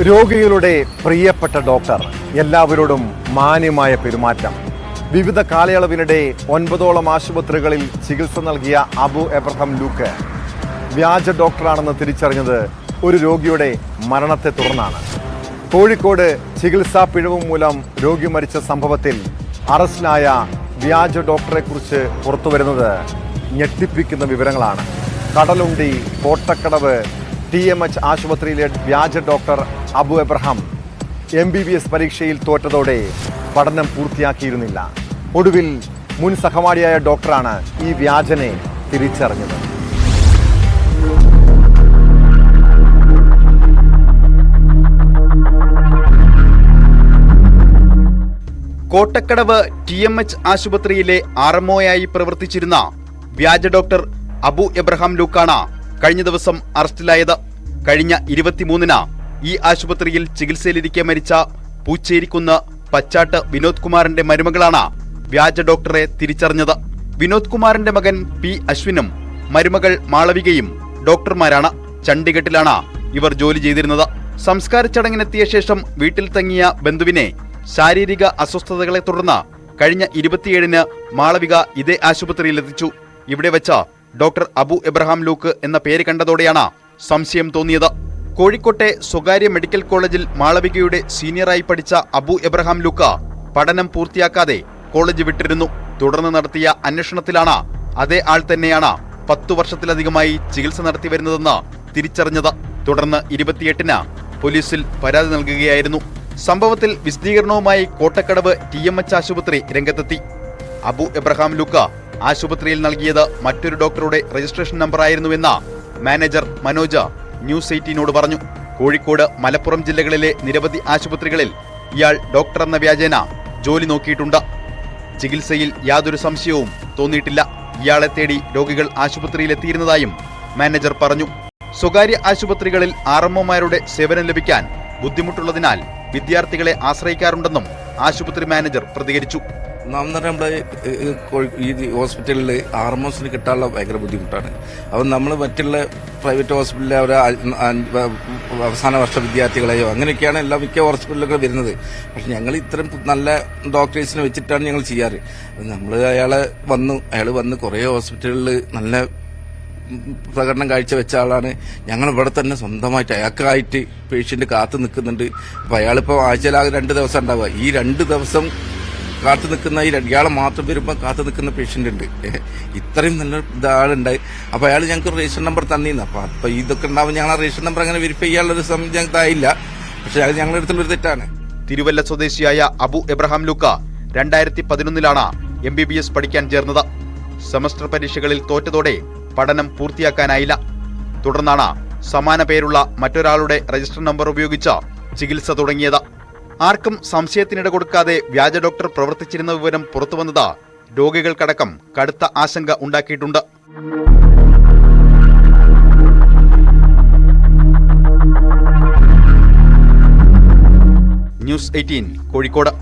രോഗികളുടെ പ്രിയപ്പെട്ട ഡോക്ടർ എല്ലാവരോടും മാന്യമായ പെരുമാറ്റം. വിവിധ കാലയളവിനിടെ ഒൻപതോളം ആശുപത്രികളിൽ ചികിത്സ നൽകിയ അബു എബ്രഹാം ലൂക്ക്. വ്യാജ ഡോക്ടറാണെന്ന് തിരിച്ചറിഞ്ഞത് ഒരു രോഗിയുടെ മരണത്തെ തുടർന്നാണ്. കോഴിക്കോട് ചികിത്സാ പിഴവ് മൂലം രോഗി മരിച്ച സംഭവത്തിൽ അറസ്റ്റിലായ വ്യാജ ഡോക്ടറെക്കുറിച്ച് പുറത്തുവരുന്നത് ഞെട്ടിപ്പിക്കുന്ന വിവരങ്ങളാണ്. Kadalundi Kottakkadavu T M H ആശുപത്രിയിലെ വ്യാജ doctor Abu Abraham M B B S പരീക്ഷയിൽ തോറ്റതോടെ പഠനം പൂർത്തിയാക്കിയിരുന്നില്ല. ഒടുവിൽ മുൻ സഹപാഠിയായ ഡോക്ടറാണ് ഈ വ്യാജനെ തിരിച്ചറിഞ്ഞത്. കോട്ടക്കടവ് ടി എം എച്ച് ആശുപത്രിയിലെ ആർ എം ഒയായി പ്രവർത്തിച്ചിരുന്ന വ്യാജ ഡോക്ടർ അബു എബ്രഹാം ലൂക്കാണ് കഴിഞ്ഞ ദിവസം അറസ്റ്റിലായത് കഴിഞ്ഞ ഇരുപത്തിമൂന്നിന്. ഈ ആശുപത്രിയിൽ ചികിത്സയിലിരിക്കെ മരിച്ച പൂച്ചേരിക്കുന്ന് പച്ചാട്ട് വിനോദ് കുമാറിന്റെ മരുമകളാണ് വ്യാജ ഡോക്ടറെ തിരിച്ചറിഞ്ഞത്. വിനോദ് കുമാറിന്റെ മകൻ പി അശ്വിനും മരുമകൾ മാളവികയും ഡോക്ടർമാരാണ് ചണ്ഡിഗഡിലാണ് ഇവർ ജോലി ചെയ്തിരുന്നത്. സംസ്കാര ചടങ്ങിനെത്തിയ ശേഷം വീട്ടിൽ തങ്ങിയ ബന്ധുവിനെ ശാരീരിക അസ്വസ്ഥതകളെ തുടർന്ന് കഴിഞ്ഞ ഇരുപത്തിയേഴിന് മാളവിക ഇതേ ആശുപത്രിയിൽ എത്തിച്ചു ഇവിടെ വെച്ച ഡോക്ടർ അബു എബ്രഹാം ലൂക്ക് എന്ന പേര് കണ്ടതോടെയാണ് സംശയം തോന്നിയത്. കോഴിക്കോട്ടെ സ്വകാര്യ മെഡിക്കൽ കോളേജിൽ മാളവികയുടെ സീനിയറായി പഠിച്ച അബു എബ്രഹാം ലൂക്ക പഠനം പൂർത്തിയാക്കാതെ കോളേജ് വിട്ടിരുന്നു. തുടർന്ന് നടത്തിയ അന്വേഷണത്തിലാണ് അതേ ആൾ തന്നെയാണ് പത്തു വർഷത്തിലധികമായി ചികിത്സ നടത്തി വരുന്നതെന്ന് തിരിച്ചറിഞ്ഞത്. തുടർന്ന് ഇരുപത്തിയെട്ടിന് പോലീസിൽ പരാതി നൽകുകയായിരുന്നു. സംഭവത്തിൽ വിശദീകരണവുമായി കോട്ടക്കടവ് ടി എം എച്ച് ആശുപത്രി രംഗത്തെത്തി. അബു എബ്രഹാം ലൂക്ക ആശുപത്രിയിൽ നൽകിയത് മറ്റൊരു ഡോക്ടറുടെ രജിസ്ട്രേഷൻ നമ്പറായിരുന്നുവെന്ന് മാനേജർ മനോജ ന്യൂസ് എയ്റ്റീനോട് പറഞ്ഞു. കോഴിക്കോട് മലപ്പുറം ജില്ലകളിലെ നിരവധി ആശുപത്രികളിൽ ഇയാൾ ഡോക്ടർ എന്ന വ്യാജേന ജോലി നോക്കിയിട്ടുണ്ട്. ചികിത്സയിൽ യാതൊരു സംശയവും തോന്നിയിട്ടില്ല. ഇയാളെ തേടി രോഗികൾ ആശുപത്രിയിലെത്തിയിരുന്നതായും മാനേജർ പറഞ്ഞു. സ്വകാര്യ ആശുപത്രികളിൽ ആർ എംഒമാരുടെ സേവനം ലഭിക്കാൻ ബുദ്ധിമുട്ടുള്ളതിനാൽ വിദ്യാർത്ഥികളെ ആശ്രയിക്കാറുണ്ടെന്നും ആശുപത്രി മാനേജർ പ്രതികരിച്ചു. ഒന്നാമെന്ന് പറഞ്ഞാൽ നമ്മുടെ ഈ ഹോസ്പിറ്റലിൽ ആർ എം എസിന് കിട്ടാനുള്ള ഭയങ്കര ബുദ്ധിമുട്ടാണ്. അപ്പം നമ്മൾ മറ്റുള്ള പ്രൈവറ്റ് ഹോസ്പിറ്റലിലെ അവരെ അവസാന വർഷ വിദ്യാർത്ഥികളെയോ അങ്ങനെയൊക്കെയാണ് എല്ലാ മിക്ക ഹോസ്പിറ്റലുകൾ വരുന്നത്. പക്ഷെ ഞങ്ങൾ ഇത്രയും നല്ല ഡോക്ടേഴ്സിനെ വെച്ചിട്ടാണ് ഞങ്ങൾ ചെയ്യാറ്. നമ്മൾ അയാളെ വന്നു അയാൾ വന്ന് കുറേ ഹോസ്പിറ്റലിൽ നല്ല പ്രകടനം കാഴ്ച വെച്ച ആളാണ്. ഞങ്ങൾ ഇവിടെ തന്നെ സ്വന്തമായിട്ട് അയാൾക്കായിട്ട് പേഷ്യന്റ് കാത്തു നിൽക്കുന്നുണ്ട്. അപ്പൊ അയാളിപ്പോ ആഴ്ചയിലാകെ രണ്ട് ദിവസം ഉണ്ടാവുക. ഈ രണ്ട് ദിവസം കാത്തു നിൽക്കുന്ന ഈ ഇയാളെ മാത്രം വരുമ്പോൾ കാത്തു നിൽക്കുന്ന പേഷ്യന്റ് ഉണ്ട്. ഇത്രയും നല്ല ഇതാളുണ്ടായി. അപ്പോൾ അയാൾ ഞങ്ങൾക്ക് റേഷൻ നമ്പർ തന്നിരുന്നു അപ്പോൾ അപ്പം ഇതൊക്കെ ഉണ്ടാവും ഞങ്ങൾ ആ റേഷൻ നമ്പർ അങ്ങനെ വെരിഫൈ ചെയ്യാനുള്ളൊരു സമയം ഞങ്ങൾക്ക് ആയില്ല പക്ഷെ അത് ഞങ്ങളുടെ അടുത്തൊരു തെറ്റാണ്. തിരുവല്ല സ്വദേശിയായ അബു എബ്രഹാം ലുക്ക രണ്ടായിരത്തി പതിനൊന്നിലാണ് എം ബി ബി എസ് പഠിക്കാൻ ചേർന്നത്. സെമസ്റ്റർ പരീക്ഷകളിൽ തോറ്റതോടെ പഠനം പൂർത്തിയാക്കാനായില്ല. തുടർന്നാണ് സമാന പേരുള്ള മറ്റൊരാളുടെ രജിസ്റ്റർ നമ്പർ ഉപയോഗിച്ച് ചികിത്സ തുടങ്ങിയത്. ആർക്കും സംശയത്തിനിട കൊടുക്കാതെ വ്യാജ ഡോക്ടർ പ്രവർത്തിച്ചിരുന്ന വിവരം പുറത്തുവന്നത് രോഗികൾക്കടക്കം കടുത്ത ആശങ്ക ഉണ്ടാക്കിയിട്ടുണ്ട്. News eighteen Kozhikode.